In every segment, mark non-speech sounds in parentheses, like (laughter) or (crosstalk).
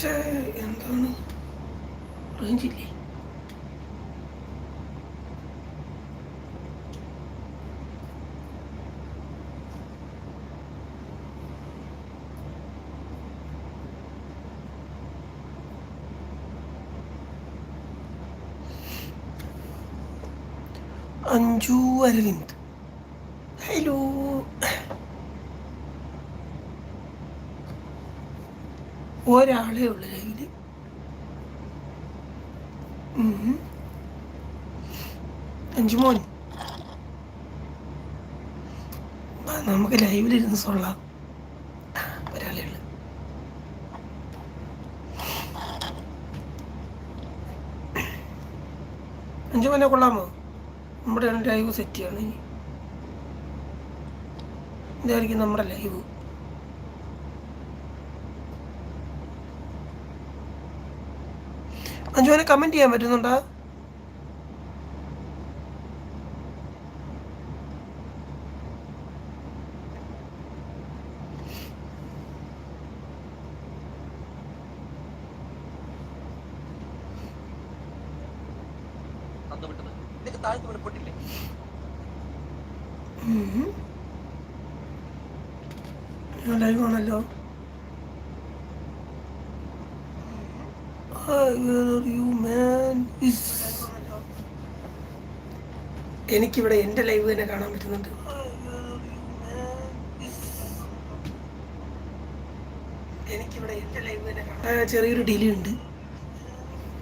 പക്ഷേ എന്താണ്? റേഞ്ചില്ലേ? അഞ്ജു അരവിന്ദ്. ഒരാളേ ഉള്ളു അഞ്ചുമോൻ നമുക്ക് ലൈവിലിരുന്ന് സൊള്ളാം ഉള്ളു. അഞ്ചു മോനെ കൊള്ളാമോ? നമ്മുടെ ലൈവ് സെറ്റ് ചെയ്യണം ഇനി. ഇതായിരിക്കും നമ്മുടെ ലൈവ്. അഞ്ചുവിനെ കമന്റ് ചെയ്യാൻ പറ്റുന്നുണ്ടോ? ലൈവ് ആണല്ലോ. You, man? എനിക്കിവിടെ എന്റെ ലൈവ് തന്നെ കാണാൻ പറ്റുന്നുണ്ട്. ലൈവ് തന്നെ കാണാൻ ചെറിയൊരു ഡിലേ ഉണ്ട്.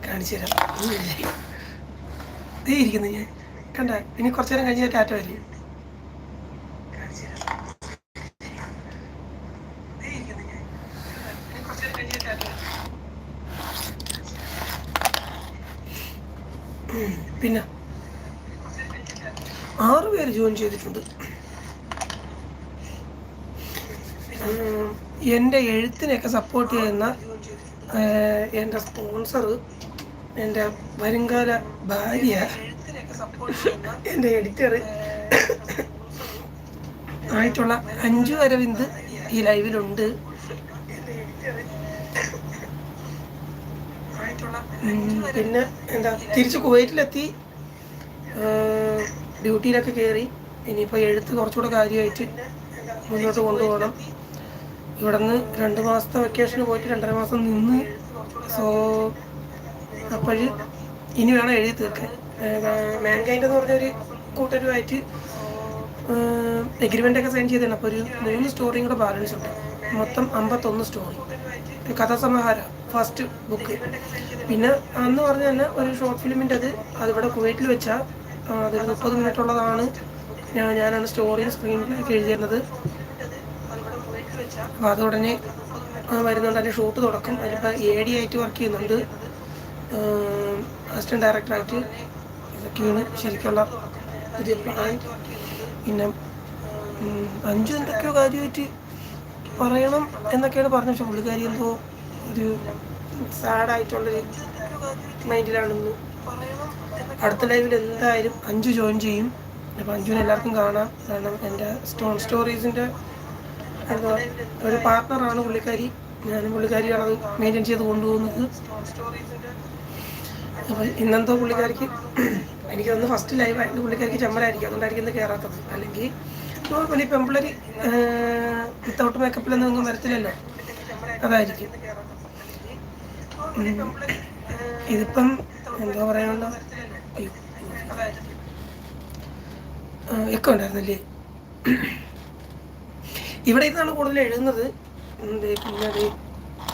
കാണിച്ചു തരാം. ഇരിക്കുന്നു ഞാൻ. കണ്ട ഇനി കുറച്ചു നേരം കഴിഞ്ഞാൽ ടാറ്റ വരും കാണിച്ചു തരാം ദേ ഇരിക്കുന്നു ഞാൻ കണ്ടോ? ഇനി കുറച്ചു നേരം കഴിഞ്ഞാൽ ടാറ്റ വരും ഉം, പിന്നെ ആറ് പേര് ജോയിൻ ചെയ്തിട്ടുണ്ട്. എന്റെ എഴുത്തിനെയൊക്കെ സപ്പോർട്ട് ചെയ്യുന്ന എന്റെ സ്പോൺസർ എന്റെ വരുംകാല ഭാര്യ എന്റെ എഡിറ്റർ ആയിട്ടുള്ള അഞ്ചു അരവിന്ദ് ഈ ലൈവിലുണ്ട്. പിന്നെ എന്താ തിരിച്ച് കുവൈറ്റിലെത്തി. ഡ്യൂട്ടിയിലൊക്കെ കയറി ഇനിയിപ്പോൾ എഴുത്ത് കുറച്ചുകൂടെ കാര്യമായിട്ട് മുന്നോട്ട് കൊണ്ടുപോകണം. ഇവിടെ നിന്ന് രണ്ട് മാസത്തെ വെക്കേഷന് പോയിട്ട് രണ്ടര മാസം നിന്ന് സോ അപ്പോൾ ഇനി വേണം എഴുതി തീർക്കാൻ. മാൻകൈൻഡ് എന്ന് പറഞ്ഞൊരു കൂട്ടരുമായിട്ട് എഗ്രിമെന്റ് ഒക്കെ സൈൻ ചെയ്തിട്ടുണ്ട്. അപ്പോൾ ഒരു മൂന്ന് സ്റ്റോറിയും കൂടെ ബാലൻസ് ഉണ്ട്. മൊത്തം അമ്പത്തൊന്ന് സ്റ്റോറി കഥാസമാഹാരം ഫസ്റ്റ് ബുക്ക് പിന്നെ അന്ന് പറഞ്ഞ തന്നെ ഒരു ഷോർട്ട് ഫിലിമിന്റെ അത് അതിവിടെ കുവൈറ്റിൽ വെച്ചാൽ അതൊരു മുപ്പത് മിനിറ്റ് ഉള്ളതാണ്. ഞാൻ ഞാനാണ് സ്റ്റോറി സ്ക്രീൻ പ്ലേ ഒക്കെ എഴുതിയിരുന്നത്. അപ്പോൾ അത് ഉടനെ വരുന്നുണ്ട്. അതിന്റെ ഷൂട്ട് തുടക്കം. അതിലിപ്പോൾ എ ഡി ആയിട്ട് വർക്ക് ചെയ്യുന്നുണ്ട്. അസിസ്റ്റന്റ് ഡയറക്ടറായിട്ട് ഇതൊക്കെയാണ് ശരിക്കുള്ള പുതിയ പ്ലാൻ പിന്നെ അഞ്ചു എന്തൊക്കെയോ കാര്യമായിട്ട് പറയണം എന്നൊക്കെയാണ് പറഞ്ഞ പക്ഷെ പുള്ളിക്കാരി എന്തോ ഒരു സാഡായിട്ടുള്ളൊരു മൈൻഡിലാണെന്ന് അടുത്ത ലൈവിൽ എന്തായാലും അഞ്ചു ജോയിൻ ചെയ്യും. അപ്പോൾ അഞ്ചുവിനെ എല്ലാവർക്കും കാണാം. കാരണം എന്റെ സ്റ്റോൺ സ്റ്റോറീസിന്റെ എന്താ ഒരു പാർട്ട്ണറാണ് പുള്ളിക്കാരി. ഞാനും പുള്ളിക്കാരിയാണ് അത് മെയിന്റെയിൻ ചെയ്ത് കൊണ്ടുപോകുന്നത്. അപ്പോൾ ഇന്നെന്തോ പുള്ളിക്കാരിക്ക് എനിക്ക് ഫസ്റ്റ് ഫസ്റ്റ് ലൈവായിട്ട് പുള്ളിക്കാരിക്ക് ചമ്മലായിരിക്കും. അതുകൊണ്ടായിരിക്കും ഇന്ന് കയറാത്തത് അല്ലെങ്കിൽ നോർമലി പെമ്പിളരി വിത്തൗട്ട് മേക്കപ്പിലൊന്നും ഒന്നും വരത്തില്ലല്ലോ. അതായിരിക്കും. ഇതിപ്പം എന്താ പറയാനുള്ള അയ്യോ. ഒക്കെ ഉണ്ടായിരുന്നല്ലേ? ഇവിടെ ഇരുന്നാണ് കൂടുതൽ എഴുതുന്നത്. പിന്നെ അത്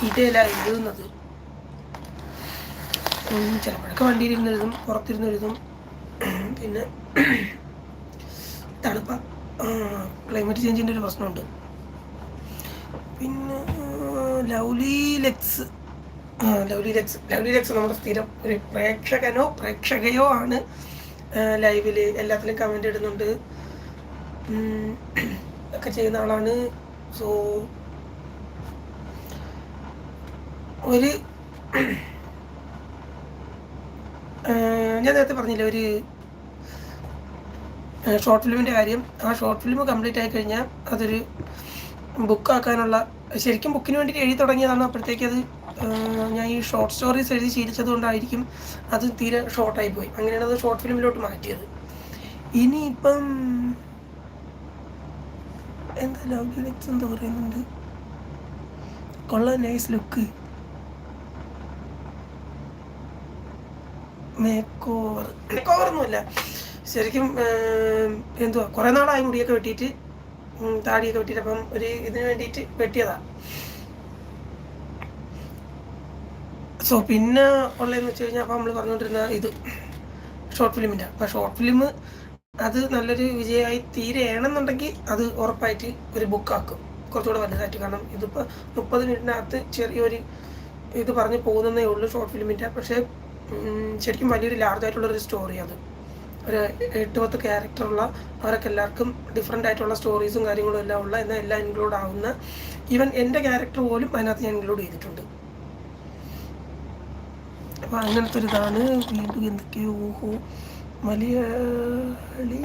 ഇതല്ല എഴുതുന്നത്. ചിലപ്പോഴൊക്കെ വണ്ടിയിലിരുന്ന് എഴുതും പുറത്തിരുന്ന് എഴുതും. പിന്നെ തണുപ്പ ക്ലൈമറ്റ് ചേഞ്ചിന്റെ ഒരു പ്രശ്നമുണ്ട്. പിന്നെ lovely Lex lovely Lex lovely Lex നമ്മുടെ സ്ഥിരം ഒരു പ്രേക്ഷകനോ പ്രേക്ഷകയോ ആണ്. ലൈവിൽ എല്ലാത്തിലും കമന്റ് ഇടുന്നുണ്ട്. ഒക്കെ ചെയ്യുന്ന ആളാണ്. സോ ഒരു ഞാൻ നേരത്തെ പറഞ്ഞില്ല ഒരു ഷോർട്ട് ഫിലിമിന്റെ കാര്യം. ആ ഷോർട്ട് ഫിലിം കംപ്ലീറ്റ് ആയി കഴിഞ്ഞാൽ അതൊരു ബുക്കാക്കാനുള്ള ശരിക്കും ബുക്കിന് വേണ്ടിയിട്ട് എഴുതി തുടങ്ങിയതാണ് അപ്പോഴത്തേക്ക് അത്? ഞാൻ ഈ ഷോർട്ട് സ്റ്റോറീസ് എഴുതി ശീലിച്ചത് കൊണ്ടായിരിക്കും അത് തീരെ ഷോർട്ടായി പോയി. അങ്ങനെയാണ് അത് ഷോർട്ട് ഫിലിമിലോട്ട് മാറ്റിയത്. ഇനിയിപ്പം എന്താ ലവ് ലിറിക്സ് എന്താ പറയുന്നുണ്ട്? കൊള്ള നൈസ് ലുക്ക് മേക്ക് ഓവർ ശരിക്കും എന്തുവാ കുറേ നാളായി മുടിയൊക്കെ വെട്ടിയിട്ട് താടിയൊക്കെ വെട്ടിയിട്ട് അപ്പം ഒരു ഇതിന് വേണ്ടിയിട്ട് വെട്ടിയതാ. സോ പിന്നെ ഉള്ളതെന്ന് വെച്ച് കഴിഞ്ഞാൽ അപ്പം നമ്മൾ പറഞ്ഞുകൊണ്ടിരുന്ന ഇത് ഷോർട്ട് ഫിലിമിന്റെ അപ്പം ഷോർട്ട് ഫിലിം അത് നല്ലൊരു വിജയമായി തീരെയാണെന്നുണ്ടെങ്കിൽ അത് ഉറപ്പായിട്ട് ഒരു ബുക്കാക്കും കുറച്ചുകൂടെ വലുതായിട്ട്. കാരണം ഇതിപ്പോൾ മുപ്പത് മിനിറ്റിനകത്ത് ചെറിയൊരു ഇത് പറഞ്ഞ് പോകുന്നതേ ഉള്ളൂ ഷോർട്ട് ഫിലിമിന്റെ പക്ഷേ ശരിക്കും വലിയൊരു ലാർജ് ആയിട്ടുള്ളൊരു സ്റ്റോറി അത്. ഒരു എട്ട് പത്ത് ക്യാരക്ടറുള്ള അവരൊക്കെ എല്ലാവർക്കും ഡിഫറെന്റ് ആയിട്ടുള്ള സ്റ്റോറീസും കാര്യങ്ങളും എല്ലാം ഉള്ള എന്നാൽ എല്ലാം ഇൻക്ലൂഡ് ആവുന്ന ഈവൻ എന്റെ ക്യാരക്ടർ പോലും അതിനകത്ത് ഞാൻ ഇൻക്ലൂഡ് ചെയ്തിട്ടുണ്ട്. അപ്പോൾ അങ്ങനത്തെ ഒരു ഇതാണ്. വീണ്ടും എന്തൊക്കെയോ ഓഹോ മലയാളി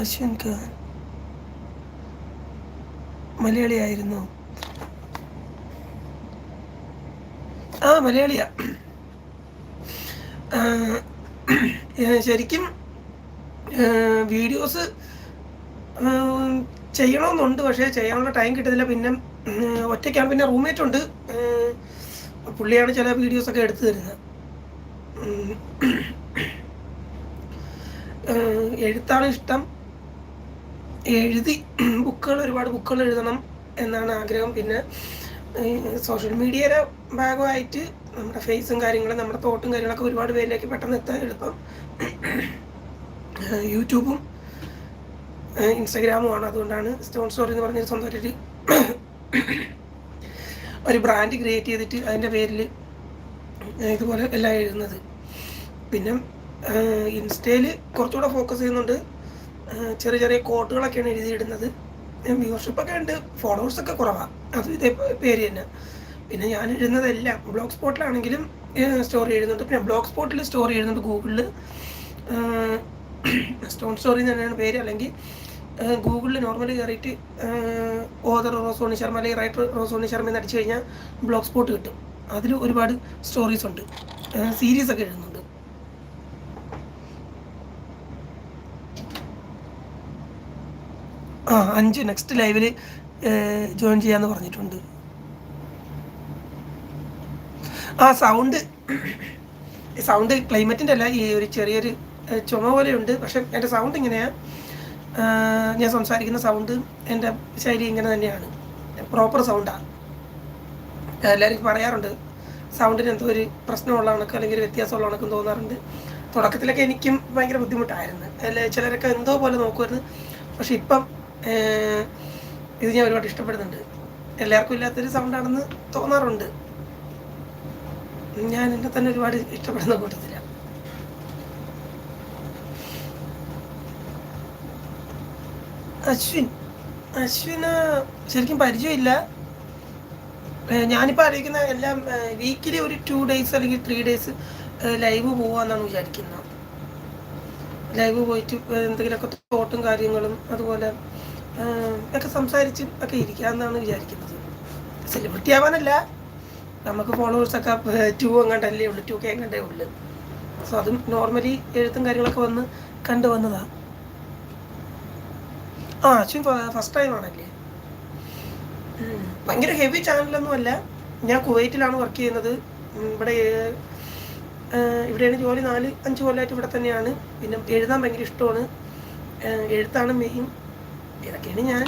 അശ്വിൻ ഖാൻ. മലയാളിയായിരുന്നു. ആ മലയാളിയാ. ശരിക്കും വീഡിയോസ് ചെയ്യണമെന്നുണ്ട്. പക്ഷേ ചെയ്യാനുള്ള ടൈം കിട്ടുന്നില്ല. പിന്നെ ഒറ്റയ്ക്കാണ് പിന്നെ റൂംമേറ്റ് ഉണ്ട്. പുള്ളിയാണ് ചില വീഡിയോസൊക്കെ എടുത്തു തരുന്നത്. എഴുത്താണ് ഇഷ്ടം. എഴുതി ബുക്കുകൾ ഒരുപാട് ബുക്കുകൾ എഴുതണം എന്നാണ് ആഗ്രഹം. പിന്നെ സോഷ്യൽ മീഡിയയുടെ ഭാഗമായിട്ട് നമ്മുടെ ഫേസും കാര്യങ്ങളും നമ്മുടെ തോട്ടും കാര്യങ്ങളൊക്കെ ഒരുപാട് പേരിലേക്ക് പെട്ടെന്ന് എത്താൻ എളുപ്പം. യൂട്യൂബും ഇൻസ്റ്റഗ്രാമുമാണ് അതുകൊണ്ടാണ് സ്റ്റോൺ സ്റ്റോറി എന്ന് പറഞ്ഞൊരു സ്വന്തമായിട്ടൊരു ഒരു ബ്രാൻഡ് ക്രിയേറ്റ് ചെയ്തിട്ട് അതിന്റെ പേരിൽ ഇതുപോലെ എല്ലാം എഴുതുന്നത്. പിന്നെ ഇൻസ്റ്റയിൽ കുറച്ചുകൂടെ ഫോക്കസ് ചെയ്യുന്നുണ്ട്. ചെറിയ ചെറിയ കോട്ടുകളൊക്കെയാണ് എഴുതിയിടുന്നത്. വ്യൂവർഷിപ്പൊക്കെ ഉണ്ട്. ഫോളോവേഴ്സൊക്കെ കുറവാണ് അത് ഇതേ പേര് തന്നെ. പിന്നെ ഞാൻ എഴുതുന്നതെല്ലാം ബ്ലോഗ് സ്പോട്ടിലാണെങ്കിലും സ്റ്റോറി എഴുതുന്നുണ്ട്. പിന്നെ ബ്ലോഗ് സ്പോട്ടിൽ സ്റ്റോറി എഴുതുന്നുണ്ട് ഗൂഗിളിൽ സ്റ്റോൺ സ്റ്റോറി തന്നെയാണ് പേര്. അല്ലെങ്കിൽ ഗൂഗിളിൽ നോർമലി കയറിയിട്ട് ഓതർ റോസോണി ശർമ്മ അല്ലെങ്കിൽ റൈറ്റർ റോസോണി ശർമ്മ എന്ന് അടിച്ചു കഴിഞ്ഞാൽ ബ്ലോഗ് സ്പോട്ട് കിട്ടും. അതിൽ ഒരുപാട് സ്റ്റോറീസ് ഉണ്ട്. സീരീസ് ഒക്കെ എഴുതുന്നുണ്ട്. ആ അഞ്ച് നെക്സ്റ്റ് ലൈവിൽ ജോയിൻ ചെയ്യാന്ന് പറഞ്ഞിട്ടുണ്ട്. ആ സൗണ്ട് സൗണ്ട് ക്ലൈമറ്റിന്റെ അല്ല ഈ ഒരു ചെറിയൊരു ചുമ പോലെ ഉണ്ട് പക്ഷെ എന്റെ സൗണ്ട് ഇങ്ങനെയാണ് ഞാൻ സംസാരിക്കുന്ന സൗണ്ട് എന്റെ ശൈലി ഇങ്ങനെ തന്നെയാണ്. പ്രോപ്പർ സൗണ്ടാണ് എല്ലാവരും പറയാറുണ്ട് സൗണ്ടിന് എന്തോ ഒരു പ്രശ്നമുള്ള കണക്ക് അല്ലെങ്കിൽ ഒരു വ്യത്യാസമുള്ള കണക്കും തോന്നാറുണ്ട്. തുടക്കത്തിലൊക്കെ എനിക്കും ഭയങ്കര ബുദ്ധിമുട്ടായിരുന്നു. അല്ലെ ചിലരൊക്കെ എന്തോ പോലെ നോക്കുമായിരുന്നു. പക്ഷെ ഇപ്പം ഇത് ഞാൻ ഒരുപാട് ഇഷ്ടപ്പെടുന്നുണ്ട്. എല്ലാവർക്കും ഇല്ലാത്തൊരു സൗണ്ടാണെന്ന് തോന്നാറുണ്ട്. ഞാൻ എന്നെ തന്നെ ഒരുപാട് ഇഷ്ടപ്പെടുന്ന കൂട്ടത്തിലാണ് അശ്വിൻ അശ്വിന് ശരിക്കും പരിചയമില്ല. ഞാനിപ്പോൾ അറിയിക്കുന്ന എല്ലാം വീക്കിലി ഒരു ടു ഡേയ്സ് അല്ലെങ്കിൽ ത്രീ ഡേയ്സ് ലൈവ് പോവാന്നാണ് വിചാരിക്കുന്നത് ലൈവ് പോയിട്ട് എന്തെങ്കിലുമൊക്കെ തോട്ടും കാര്യങ്ങളും അതുപോലെ ഒക്കെ സംസാരിച്ച് ഒക്കെ ഇരിക്കാമെന്നാണ് വിചാരിക്കുന്നത്. സെലിബ്രിറ്റി ആവാനല്ല. നമുക്ക് ഫോളോവേഴ്സൊക്കെ ടു എങ്ങാണ്ടല്ലേ ഉള്ളൂ ടു കെ എങ്ങാണ്ടേ ഉള്ളു. സോ അതും നോർമലി എഴുത്തും കാര്യങ്ങളൊക്കെ വന്ന് കണ്ടു വന്നതാ. ആ അശ്വിൻ ഫസ്റ്റ് ടൈം ആണല്ലേ. ഭയങ്കര ഹെവി ചാനലൊന്നും അല്ല. ഞാൻ കുവൈറ്റിലാണ് വർക്ക് ചെയ്യുന്നത്. ഇവിടെ ഇവിടെയാണ് ജോലി. നാല് അഞ്ച് കൊല്ലമായിട്ട് ഇവിടെ തന്നെയാണ്. പിന്നെ എഴുതാൻ ഭയങ്കര ഇഷ്ടമാണ്. എഴുത്താണ് മെയിൻ ഇതൊക്കെയാണ് ഞാൻ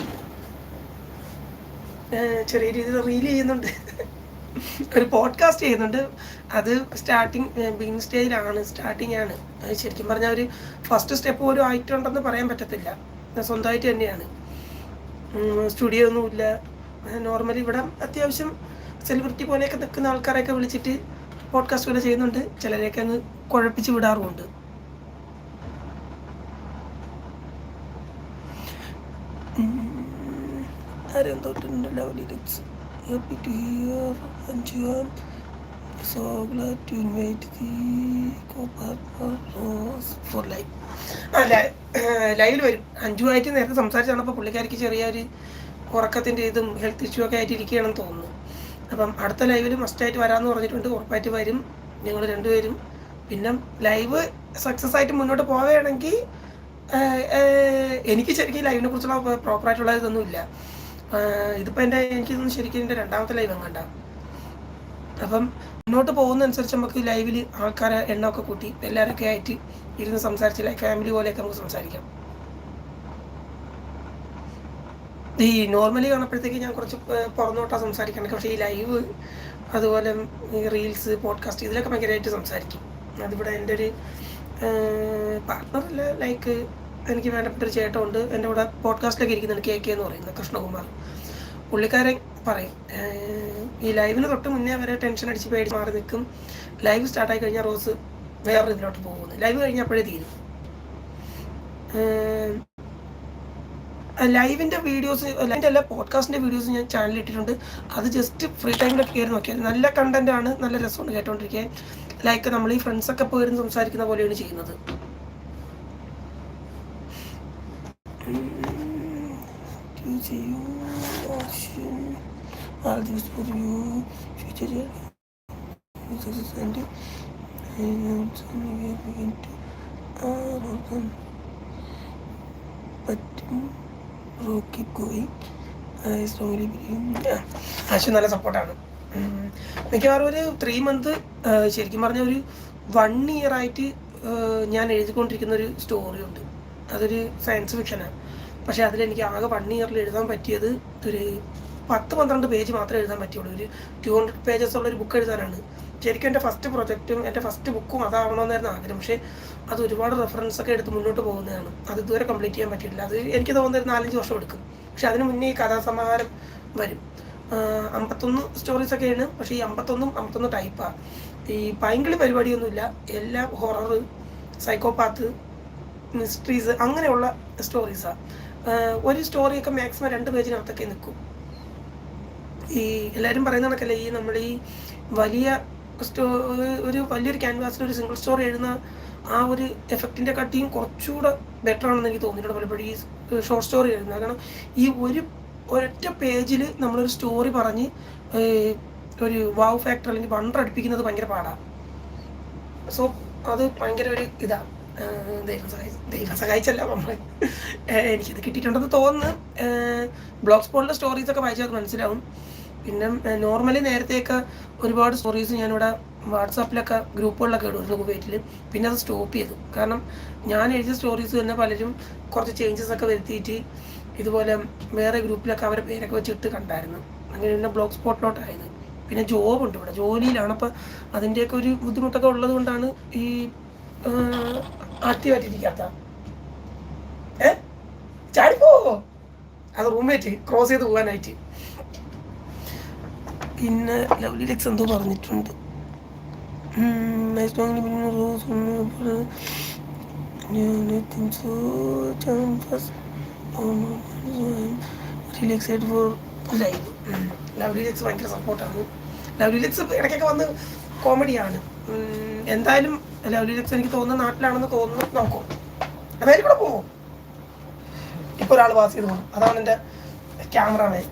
ചെറിയ രീതിയിൽ റീൽ ചെയ്യുന്നുണ്ട്. (laughs) ഒരു പോഡ്കാസ്റ്റ് ചെയ്യുന്നുണ്ട്. അത് സ്റ്റാർട്ടിങ് ബിഗിൻ സ്റ്റേജിലാണ് സ്റ്റാർട്ടിങ് ആണ്. ശരിക്കും പറഞ്ഞാൽ ഒരു ഫസ്റ്റ് സ്റ്റെപ്പ് പോലും ആയിട്ടുണ്ടെന്ന് പറയാൻ പറ്റത്തില്ല. സ്വന്തമായിട്ട് തന്നെയാണ്. സ്റ്റുഡിയോ ഒന്നുമില്ല നോർമലി ഇവിടെ അത്യാവശ്യം സെലിബ്രിറ്റി പോലെയൊക്കെ നിൽക്കുന്ന ആൾക്കാരെയൊക്കെ വിളിച്ചിട്ട് പോഡ്കാസ്റ്റ് പോലെ ചെയ്യുന്നുണ്ട്. ചിലരെയൊക്കെ അങ്ങ് കുഴപ്പിച്ച് വിടാറുമുണ്ട്. ആരെന്തോട്ടുണ്ടല്ലോ ലിറിക്സ് ഹാപ്പി ടു ഹിയർ അഞ്ജുവാൻ glad glad invite the the copartner Rose for life അല്ല ലൈവിൽ വരും അഞ്ജുവായിട്ട് നേരത്തെ സംസാരിച്ചാണപ്പോൾ പുള്ളിക്കാരിക്ക് ചെറിയൊരു ഉറക്കത്തിന്റെ ഇതും ഹെൽത്ത് ഇഷ്യൂ ഒക്കെ ആയിട്ട് ഇരിക്കുകയാണെന്ന് തോന്നുന്നു അപ്പം അടുത്ത ലൈവിൽ മസ്റ്റായിട്ട് വരാമെന്ന് പറഞ്ഞിട്ടുണ്ട് ഉറപ്പായിട്ട് വരും ഞങ്ങൾ രണ്ടുപേരും പിന്നെ ലൈവ് സക്സസ് ആയിട്ട് മുന്നോട്ട് പോവുകയാണെങ്കിൽ എനിക്ക് ശരിക്കും ലൈവിനെ കുറിച്ചുള്ള പ്രോപ്പറായിട്ടുള്ള ഇതൊന്നും ഇല്ല ഇതിപ്പോൾ എന്റെ എനിക്കിതൊന്നും ശരിക്കും എന്റെ രണ്ടാമത്തെ ലൈവ് എങ്ങാണ്ട അപ്പം മുന്നോട്ട് പോകുന്നതനുസരിച്ച് നമുക്ക് ലൈവിൽ ആൾക്കാരെ എണ്ണമൊക്കെ കൂട്ടി എല്ലാവരൊക്കെ ആയിട്ട് ഇരുന്ന് സംസാരിച്ച് ഫാമിലി പോലെയൊക്കെ നമുക്ക് സംസാരിക്കാം. ഈ നോർമലി കാണുമ്പോഴത്തേക്ക് ഞാൻ കുറച്ച് പുറന്നോട്ടാണ് സംസാരിക്കണം പക്ഷേ ഈ ലൈവ് അതുപോലെ ഈ റീൽസ് പോഡ്കാസ്റ്റ് ഇതിലൊക്കെ ഭയങ്കരമായിട്ട് സംസാരിക്കും. അതിവിടെ എന്റെ ഒരു പാർട്ട്ണറല്ല ലൈക്ക് എനിക്ക് വേണ്ടപ്പെട്ട ഒരു ചേട്ടമുണ്ട് എന്റെ കൂടെ പോഡ്കാസ്റ്റിലൊക്കെ ഇരിക്കുന്നുണ്ട് കെ കെ എന്ന് പറയുന്നത് കൃഷ്ണകുമാർ. പുള്ളിക്കാരൻ പറയും. ഈ ലൈവിന് തൊട്ട് മുന്നേ വരെ ടെൻഷൻ അടിച്ച് പേടിച്ച് മാറി നിൽക്കും ലൈവ് സ്റ്റാർട്ടായി കഴിഞ്ഞാൽ റോസ് വേറെ ഇതിലോട്ട് പോകുന്നു. ലൈവ് കഴിഞ്ഞപ്പോഴേ തീരും. ലൈവിന്റെ വീഡിയോസ് ലൈവിന്റെ എല്ലാ പോഡ്കാസ്റ്റിന്റെ വീഡിയോസ് ഞാൻ ചാനലിൽ ഇട്ടിട്ടുണ്ട്. അത് ജസ്റ്റ് ഫ്രീ ടൈമിലൊക്കെ കയറി നോക്കിയാൽ നല്ല കണ്ടന്റ് ആണ് നല്ല രസമുണ്ട് കേട്ടോണ്ടിരിക്കാൻ. ലൈക്ക് നമ്മൾ ഈ ഫ്രണ്ട്സൊക്കെ പോയിരുന്ന് സംസാരിക്കുന്ന പോലെയാണ് ചെയ്യുന്നത്. ചെയ്യൂ? All these for you future success and begin to uh, but bro keep going I strongly believe. ആശു നല്ല സപ്പോർട്ടാണ് മിക്കവാറും ഒരു ത്രീ മന്ത് ശരിക്കും പറഞ്ഞ ഒരു വൺ ഇയർ ആയിട്ട് ഞാൻ എഴുതിക്കൊണ്ടിരിക്കുന്ന ഒരു സ്റ്റോറി ഉണ്ട്. അതൊരു സയൻസ് ഫിക്ഷനാണ് പക്ഷേ അതിലെനിക്ക് ആകെ വൺ ഇയറിൽ എഴുതാൻ പറ്റിയത് ഒരു പത്ത് പന്ത്രണ്ട് പേജ് മാത്രമേ എഴുതാൻ പറ്റുള്ളൂ. ഒരു ടു ഹൺഡ്രഡ് പേജസ് ഉള്ള ഒരു ബുക്ക് എഴുതാനാണ്. ശരിക്കും എന്റെ ഫസ്റ്റ് പ്രൊജക്റ്റും എന്റെ ഫസ്റ്റ് ബുക്കും അതാവണമെന്നായിരുന്നു ആഗ്രഹം. പക്ഷേ അത് ഒരുപാട് റെഫറൻസ് ഒക്കെ എടുത്ത് മുന്നോട്ട് പോകുന്നതാണ്. അത് ഇതുവരെ കംപ്ലീറ്റ് ചെയ്യാൻ പറ്റിയിട്ടില്ല. അത് എനിക്ക് തോന്നുന്നത് നാലഞ്ച് വർഷം എടുക്കും. പക്ഷെ അതിന് മുന്നേ ഈ കഥാസമാഹാരം വരും. അമ്പത്തൊന്ന് സ്റ്റോറീസ് ഒക്കെയാണ് പക്ഷേ ഈ അമ്പത്തൊന്നും അമ്പത്തൊന്ന് ടൈപ്പാണ് ഈ പൈങ്കിളി പരിപാടിയൊന്നുമില്ല. എല്ലാം ഹൊറർ സൈക്കോപാത്ത് മിസ്റ്ററീസ് അങ്ങനെയുള്ള സ്റ്റോറീസാണ് ഒരു സ്റ്റോറിയൊക്കെ മാക്സിമം രണ്ട് പേജിനകത്തൊക്കെ നിൽക്കും. ഈ എല്ലാവരും പറയുന്ന കണക്കല്ല ഈ നമ്മൾ ഈ വലിയ സ്റ്റോ ഒരു വലിയൊരു ക്യാൻവാസിൽ ഒരു സിംഗിൾ സ്റ്റോറി എഴുതുന്ന ആ ഒരു എഫക്റ്റിന്റെ കട്ടിയും കുറച്ചുകൂടെ ബെറ്റർ ആണെന്ന് എനിക്ക് തോന്നിയിട്ടുണ്ട് പലപ്പോഴും ഈ ഷോർട്ട് സ്റ്റോറി എഴുതുന്നത്. കാരണം ഈ ഒരു ഒരൊറ്റ പേജിൽ നമ്മളൊരു സ്റ്റോറി പറഞ്ഞ് ഒരു വാവ് ഫാക്ടർ അല്ലെങ്കിൽ വണ്ടർ അടുപ്പിക്കുന്നത് ഭയങ്കര പാടാണ് സോ അത് ഭയങ്കര ഒരു ഇതാണ് ദൈവം സഹായി ദൈവം സഹായിച്ചല്ല നമ്മൾ എനിക്കിത് കിട്ടിയിട്ടുണ്ടെന്ന് തോന്നുന്നു. ബ്ലോഗ് സ്പോട്ടിലെ സ്റ്റോറീസ് ഒക്കെ വായിച്ചാൽ മനസ്സിലാവും. പിന്നെ നോർമലി നേരത്തെയൊക്കെ ഒരുപാട് സ്റ്റോറീസ് ഞാനിവിടെ വാട്സാപ്പിലൊക്കെ ഗ്രൂപ്പുകളിലൊക്കെ ഇടുമായിരുന്നു കുവൈറ്റിൽ പിന്നെ അത് സ്റ്റോപ്പ് ചെയ്തു. കാരണം ഞാൻ എഴുതിയ സ്റ്റോറീസ് തന്നെ പലരും കുറച്ച് ചേഞ്ചസ് ഒക്കെ വരുത്തിയിട്ട് ഇതുപോലെ വേറെ ഗ്രൂപ്പിലൊക്കെ അവരുടെ പേരൊക്കെ വെച്ചിട്ട് കണ്ടായിരുന്നു. അങ്ങനെ പിന്നെ ബ്ലോഗ് സ്പോട്ടിലോട്ടായത് പിന്നെ ജോബ് ഉണ്ട് ഇവിടെ. ജോലിയിലാണ്. അപ്പം അതിന്റെയൊക്കെ ഒരു ബുദ്ധിമുട്ടൊക്കെ ഉള്ളത് കൊണ്ടാണ് ഈ ആക്റ്റീവായിട്ടിരിക്കാത്ത. ഏ ചാടിപ്പോ! അത് റൂംമേറ്റ് ക്രോസ് ചെയ്ത് പോകാനായിട്ട്. പിന്നെ ലവ്ലി ലെക്സ് എന്തോ പറഞ്ഞിട്ടുണ്ട്. ഇടയ്ക്കൊക്കെ വന്ന് കോമഡിയാണ് എന്തായാലും ലവ്ലി ലക്സ് എനിക്ക് തോന്നുന്ന നാട്ടിലാണെന്ന് തോന്നുന്നു. നോക്കും. അതായത് കൂടെ പോകും ഇപ്പൊ ഒരാൾ പാസ് ചെയ്ത് പോകും അതാണ് എന്റെ ക്യാമറമാൻ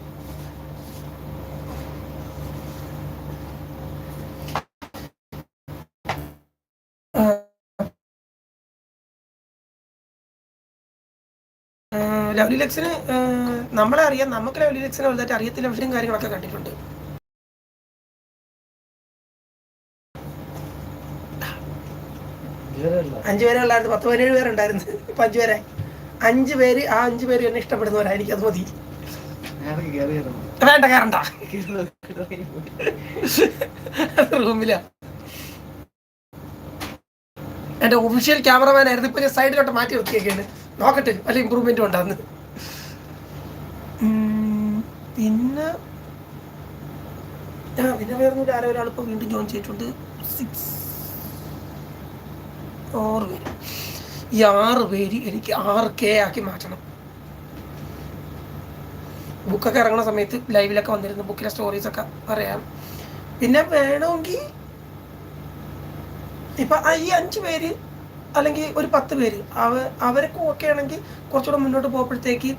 ലവ്ലി ലക്സിന് നമ്മളെ അറിയാം നമുക്ക് ലവ്ലി ലക്സിനെ വലുതായിട്ട് അറിയത്തില്ല പക്ഷേ കാര്യങ്ങളൊക്കെ കണ്ടിട്ടുണ്ട്. അഞ്ചു പേരെ ഉള്ളായിരുന്നു പത്ത് പതിനേഴ് പേരുണ്ടായിരുന്നു. ഇപ്പൊ അഞ്ചു പേരെ അഞ്ചു പേര് ആ അഞ്ചു പേര് എന്നെ ഇഷ്ടപ്പെടുന്നവരാ എനിക്ക് അത് മതി വേണ്ട കയറണ്ട റൂമില. എന്റെ ഒഫീഷ്യൽ ക്യാമറമാൻ ആയിരുന്നു ഇപ്പൊ സൈഡിലോട്ട് മാറ്റി നിർത്തിയൊക്കെയാണ് നോക്കട്ടെ വല്ല ഇമ്പ്രൂവ്മെന്റും ഉണ്ടാന്ന്. പിന്നെ? ആ പിന്നെ വേറെ ആരോ ഒരാൾ ഇപ്പൊ വീണ്ടും ജോയിൻ ചെയ്തിട്ടുണ്ട്. സിക്സ് ആറ് പേര്. ഈ ആറ് പേര് എനിക്ക് ആറ് കെ ആക്കി മാറ്റണം. ബുക്കൊക്കെ ഇറങ്ങുന്ന സമയത്ത് ലൈവിലൊക്കെ വന്നിരുന്നു. ബുക്കിലെ സ്റ്റോറീസ് ഒക്കെ പറയാം. പിന്നെ വേണമെങ്കിൽ ഇപ്പൊ ഈ അഞ്ച് പേര് അല്ലെങ്കിൽ ഒരു പത്ത് പേര്. അവ അവരൊക്കെ ഓക്കെ ആണെങ്കിൽ കുറച്ചുകൂടെ മുന്നോട്ട് പോകുമ്പോഴത്തേക്ക്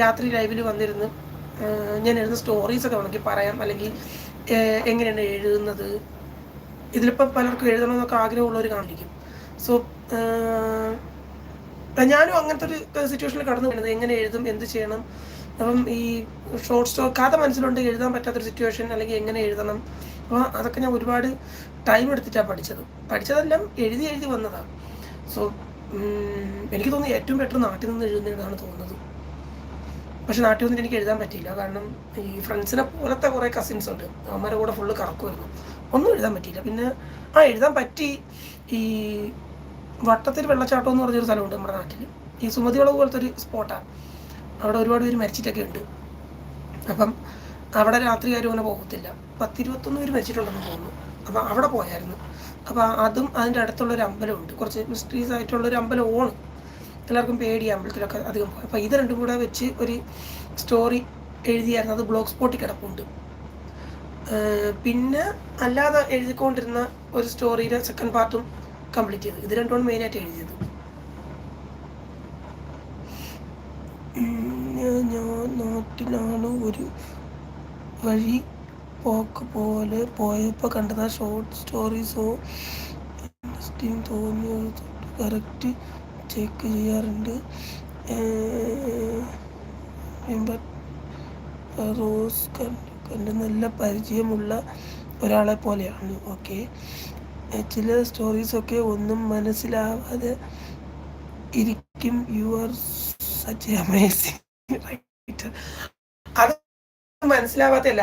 രാത്രി ലൈവിൽ വന്നിരുന്ന് ഞാൻ എഴുതുന്ന സ്റ്റോറീസ് ഒക്കെ വേണമെങ്കിൽ പറയാം. അല്ലെങ്കിൽ എങ്ങനെയാണ് എഴുതുന്നത്? ഇതിലിപ്പോൾ പലർക്കും എഴുതണമെന്നൊക്കെ ആഗ്രഹമുള്ളവർ കാണിക്കും. സോ ഞാനും അങ്ങനത്തെ ഒരു സിറ്റുവേഷനിൽ കടന്നു വരുന്നത് എങ്ങനെ എഴുതും എന്ത് ചെയ്യണം? അപ്പം ഈ ഷോർട്ട് സ്റ്റോ കഥ മനസ്സിലുണ്ട് എഴുതാൻ പറ്റാത്തൊരു സിറ്റുവേഷൻ അല്ലെങ്കിൽ എങ്ങനെ എഴുതണം? അപ്പോൾ അതൊക്കെ ഞാൻ ഒരുപാട് ടൈം എടുത്തിട്ടാണ് പഠിച്ചത്. പഠിച്ചതെല്ലാം എഴുതി എഴുതി വന്നതാണ് സോ എനിക്ക് തോന്നുന്നു ഏറ്റവും ബെറ്റർ നാട്ടിൽ നിന്ന് എഴുതുന്നതാണ് തോന്നുന്നത്. പക്ഷെ നാട്ടിൽ വന്നിട്ട് എനിക്ക് എഴുതാൻ പറ്റിയില്ല. കാരണം ഈ ഫ്രണ്ട്സിനെ പോലത്തെ കുറേ കസിൻസ് ഉണ്ട്. അമ്മരെ കൂടെ ഫുള്ള് കറക്കുമായിരുന്നു. ഒന്നും എഴുതാൻ പറ്റിയില്ല. പിന്നെ ആ എഴുതാൻ പറ്റി ഈ വട്ടത്തിൽ വെള്ളച്ചാട്ടം എന്ന് പറഞ്ഞൊരു സ്ഥലമുണ്ട് നമ്മുടെ നാട്ടിൽ ഈ സുമതിവളവ് പോലത്തെ ഒരു സ്പോട്ടാണ് അവിടെ ഒരുപാട് പേര് മരിച്ചിട്ടൊക്കെ ഉണ്ട്. അപ്പം അവിടെ രാത്രി ആരും അങ്ങനെ പോകത്തില്ല. പത്തിരുപത്തൊന്ന് പേര് മരിച്ചിട്ടുണ്ടെന്ന് തോന്നുന്നു. അപ്പം അവിടെ പോയായിരുന്നു. അപ്പം അതും അതിന്റെ അടുത്തുള്ള ഒരു അമ്പലമുണ്ട്. കുറച്ച് മിസ്റ്ററീസ് ആയിട്ടുള്ള ഒരു അമ്പലമാണ് എല്ലാവർക്കും പേടി അമ്പലത്തിലൊക്കെ അധികം പോകും അപ്പോൾ ഇത് രണ്ടും കൂടെ വെച്ച് ഒരു സ്റ്റോറി എഴുതിയായിരുന്നു. അത് ബ്ലോക്ക് സ്പോട്ടിൽ കിടപ്പുണ്ട്. പിന്നെ അല്ലാതെ എഴുതിക്കൊണ്ടിരുന്ന ഒരു സ്റ്റോറിയുടെ സെക്കൻഡ് പാർട്ടും കംപ്ലീറ്റ് ചെയ്തു. ഇത് രണ്ടുമാണ് മെയിനായിട്ട് എഴുതിയത്. ഞാൻ നാട്ടിലാണ് ഒരു വഴി പോക്ക് പോലെ പോയപ്പോൾ കണ്ടതാ ഷോർട്ട് സ്റ്റോറീസോ ഇൻട്രസ്റ്റിംഗ് തോന്നി കറക്റ്റ് ചെക്ക് ചെയ്യാറുണ്ട്. റോസ് കണ്ട് നല്ല പരിചയമുള്ള ഒരാളെ പോലെയാണ് ഓക്കെ ചില സ്റ്റോറീസൊക്കെ ഒന്നും മനസ്സിലാവാതെ ഇരിക്കും. You are such amazing writer അത് മനസ്സിലാവാത്തല്ല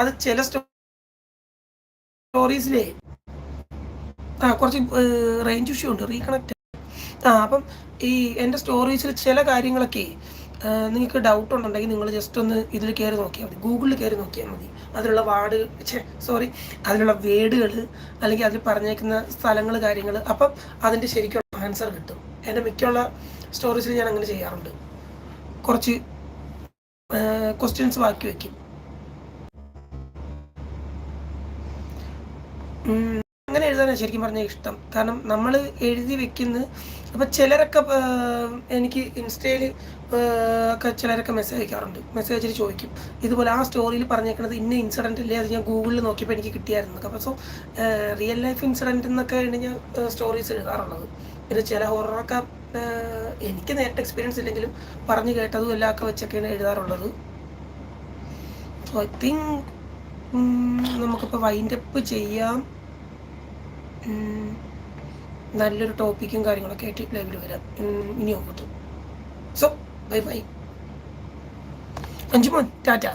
അത് ചില സ്റ്റോറീസിലേ ആ കുറച്ച് റേഞ്ച് ഇഷ്യൂ ഉണ്ട്. റീകണക്ട് ആ അപ്പം ഈ എന്റെ സ്റ്റോറീസിൽ ചില കാര്യങ്ങളൊക്കെ നിങ്ങൾക്ക് ഡൗട്ട് ഉണ്ടെങ്കിൽ നിങ്ങൾ ജസ്റ്റ് ഒന്ന് ഇതിൽ കയറി നോക്കിയാൽ മതി. ഗൂഗിളിൽ കയറി നോക്കിയാൽ മതി. അതിലുള്ള വാർഡ് സോറി അതിലുള്ള വേഡുകൾ അല്ലെങ്കിൽ അതിൽ പറഞ്ഞേക്കുന്ന സ്ഥലങ്ങൾ കാര്യങ്ങൾ അപ്പം അതിന്റെ ശരിക്കുള്ള ആൻസർ കിട്ടും. എന്റെ മിക്കുള്ള സ്റ്റോറീസിൽ ഞാൻ അങ്ങനെ ചെയ്യാറുണ്ട്. കുറച്ച് ക്വസ്റ്റ്യൻസ് ബാക്കി വയ്ക്കും അങ്ങനെ എഴുതാനാണ് ശരിക്കും പറഞ്ഞാൽ ഇഷ്ടം. കാരണം നമ്മൾ എഴുതി വെക്കുന്ന അപ്പം ചിലരൊക്കെ എനിക്ക് ഇൻസ്റ്റയിൽ ഒക്കെ ചിലരൊക്കെ മെസ്സേജ് അയക്കാറുണ്ട്. മെസ്സേജ് അയച്ചിട്ട് ചോദിക്കും. ഇതുപോലെ ആ സ്റ്റോറിയിൽ പറഞ്ഞേക്കുന്നത് ഇന്ന ഇൻസിഡന്റ് അല്ലേ അത് ഞാൻ ഗൂഗിളിൽ നോക്കിയപ്പോൾ എനിക്ക് കിട്ടിയായിരുന്നു അപ്പോൾ സോ റിയൽ ലൈഫ് ഇൻസിഡന്റ് എന്നൊക്കെയാണ് ഞാൻ സ്റ്റോറീസ് എഴുതാറുള്ളത് പിന്നെ ചില ഹൊററൊക്കെ എനിക്ക് നേരിട്ട് എക്സ്പീരിയൻസ് ഇല്ലെങ്കിലും പറഞ്ഞു കേട്ടതും എല്ലാം ഒക്കെ വെച്ചൊക്കെയാണ് എഴുതാറുള്ളത്. സോ ഐ തിങ്ക് നമുക്കിപ്പോൾ വൈൻഡ് അപ്പ് ചെയ്യാം. നല്ലൊരു ടോപ്പിക്കും കാര്യങ്ങളൊക്കെ ആയിട്ട് ലൈവിൽ വരാം. ഇനി നോക്കട്ടെ സോ ബൈ ബൈ അഞ്ചുമോൻ ടാറ്റ.